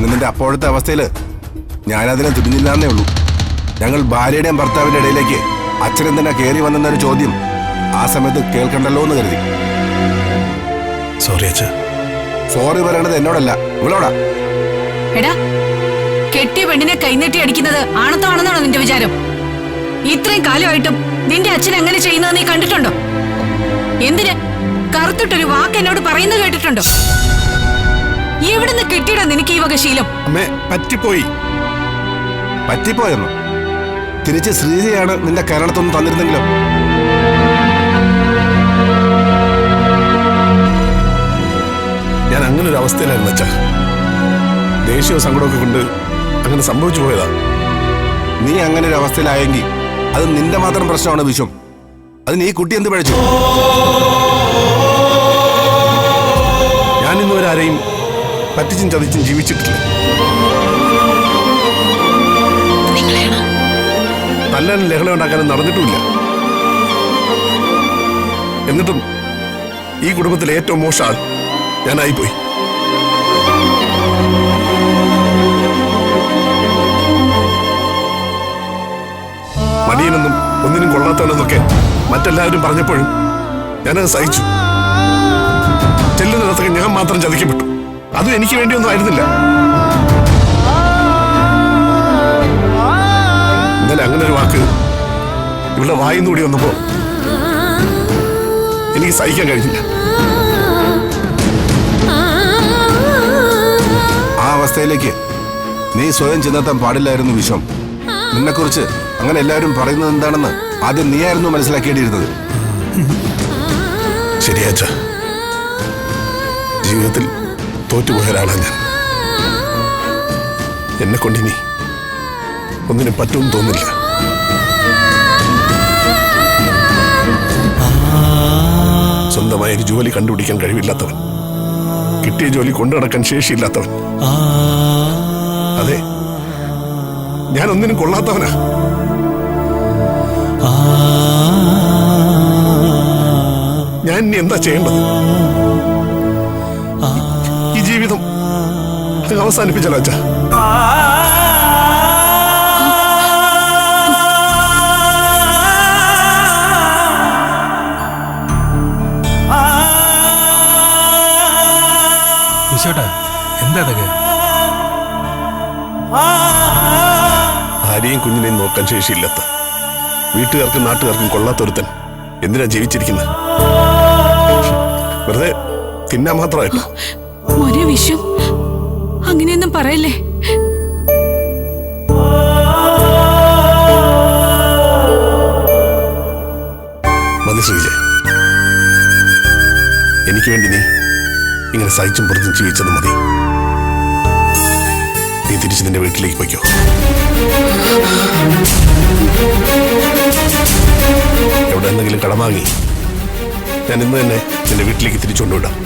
ഇന്ന് നിന്റെ അപ്പോഴത്തെ ഞാൻ ഞാനതിനെ തുനിഞ്ഞില്ലാന്നേ ഉള്ളൂ. ഞങ്ങൾ ഭാര്യയുടെയും ഭർത്താവിന്റെ ഇടയിലേക്ക് അച്ഛനും തന്നെ കയറി വന്നെന്നൊരു ചോദ്യം ആ സമയത്ത് കേൾക്കണ്ടല്ലോ എന്ന് കരുതി. സോറി അച്ഛ. സോറി പറയണത് എന്നോടല്ല. ഇവളോടാ. എടാ കെട്ടിയ പെണ്ണിനെ കൈനീട്ടി അടിക്കുന്നത് ആണത്താണെന്നാണോ നിന്റെ വിചാരം? ഇത്രയും കാലമായിട്ടും നിന്റെ അച്ഛൻ എങ്ങനെ ചെയ്യുന്നത് നീ കണ്ടിട്ടുണ്ടോ? എന്തിന് കറുത്തിട്ടൊരു വാക്ക് എന്നോട് പറയുന്നത് കേട്ടിട്ടുണ്ടോ? എവിടുന്ന് കിട്ടിയടാ നിനക്ക് ഈ വക ശീലം? അമ്മേ പറ്റിപ്പോയി. പറ്റിപ്പോയെന്നു? തിരിച്ച് ശ്രീജയാണ് നിന്റെ കേരളത്തൊന്നും തന്നിരുന്നെങ്കിലോ? ഞാൻ അങ്ങനെ ഒരു അവസ്ഥയിലായിരുന്നു അച്ഛ. ദേഷ്യവും സങ്കടമൊക്കെ കൊണ്ട് അങ്ങനെ സംഭവിച്ചു പോയതാ. നീ അങ്ങനെ ഒരു അവസ്ഥയിലായെങ്കിൽ അത് നിന്റെ മാത്രം പ്രശ്നമാണ് വിശ്വം. അത് നീ കുട്ടി എന്ത് പഴച്ചു? ആരെയും പറ്റിച്ചും ചതിച്ചും ജീവിച്ചിട്ടില്ല. നല്ല ലഹള ഉണ്ടാക്കാനും നടന്നിട്ടുമില്ല. എന്നിട്ടും ഈ കുടുംബത്തിലെ ഏറ്റവും മോശ ആൾ ഞാനായിപ്പോയി. മടിയനെന്നും ഒന്നിനും കൊള്ളാത്തവനെന്നൊക്കെ മറ്റെല്ലാവരും പറഞ്ഞപ്പോഴും ഞാനത് സഹിച്ചു. ചെല്ലുന്നിടത്തൊക്കെ ഞാൻ മാത്രം ചതിക്കപ്പെട്ടു. അതും എനിക്ക് വേണ്ടിയൊന്നും ആയിരുന്നില്ല. ഇന്നലെ അങ്ങനെ ഒരു വാക്ക് ഇവിടെ വായിന്ന് കൂടി വന്നപ്പോ എനിക്ക് സഹിക്കാൻ കഴിഞ്ഞില്ല. ആ അവസ്ഥയിലേക്ക് നീ സ്വയം ചെന്നെത്താൻ പാടില്ലായിരുന്നു വിശ്വം. നിന്നെക്കുറിച്ച് അങ്ങനെ എല്ലാവരും പറയുന്നത് എന്താണെന്ന് ആദ്യം നീയായിരുന്നു മനസ്സിലാക്കേണ്ടിയിരുന്നത്. ശരിയാച്ച. ജീവിതത്തിൽ തോറ്റുപോയ ഒരാളാണ് ഞാൻ. എന്നെ കൊണ്ടിനി ഒന്നിനും പറ്റുമെന്ന് തോന്നില്ല. സ്വന്തമായ ഒരു ജോലി കണ്ടുപിടിക്കാൻ കഴിവില്ലാത്തവൻ കിട്ടിയ ജോലി കൊണ്ടു നടക്കാൻ ശേഷിയില്ലാത്തവൻ. അതെ ഞാൻ ഒന്നിനും കൊള്ളാത്തവനാ. ഞാൻ എന്താ ചെയ്യേണ്ടത്? അങ്ങ് അച്ഛ. ആരെയും വിശോട്ടാ എന്താ അതൊക്കെ ഭാര്യയും കുഞ്ഞിനെയും നോക്കാൻ ശേഷിയില്ലാത്ത. വീട്ടുകാർക്കും നാട്ടുകാർക്കും കൊള്ളാത്തൊരുത്തൻ. എന്തിനാ ജീവിച്ചിരിക്കുന്നത് വെറുതെ തിന്നാൻ മാത്രമായിട്ടോ? ഒരു വിശ്വം അങ്ങനെയൊന്നും പറയല്ലേ? എനിക്ക് വേണ്ടി നീ ഇങ്ങനെ സഹിച്ചും പുറത്തും ജീവിച്ചത് മതി. നീ തിരിച്ച് നിന്റെ വീട്ടിലേക്ക് പോയിക്കോ. എവിടെ എന്തെങ്കിലും കടം വാങ്ങി ഞാൻ ഇന്ന് തന്നെ നിന്റെ വീട്ടിലേക്ക് തിരിച്ചുകൊണ്ടുവിടാം.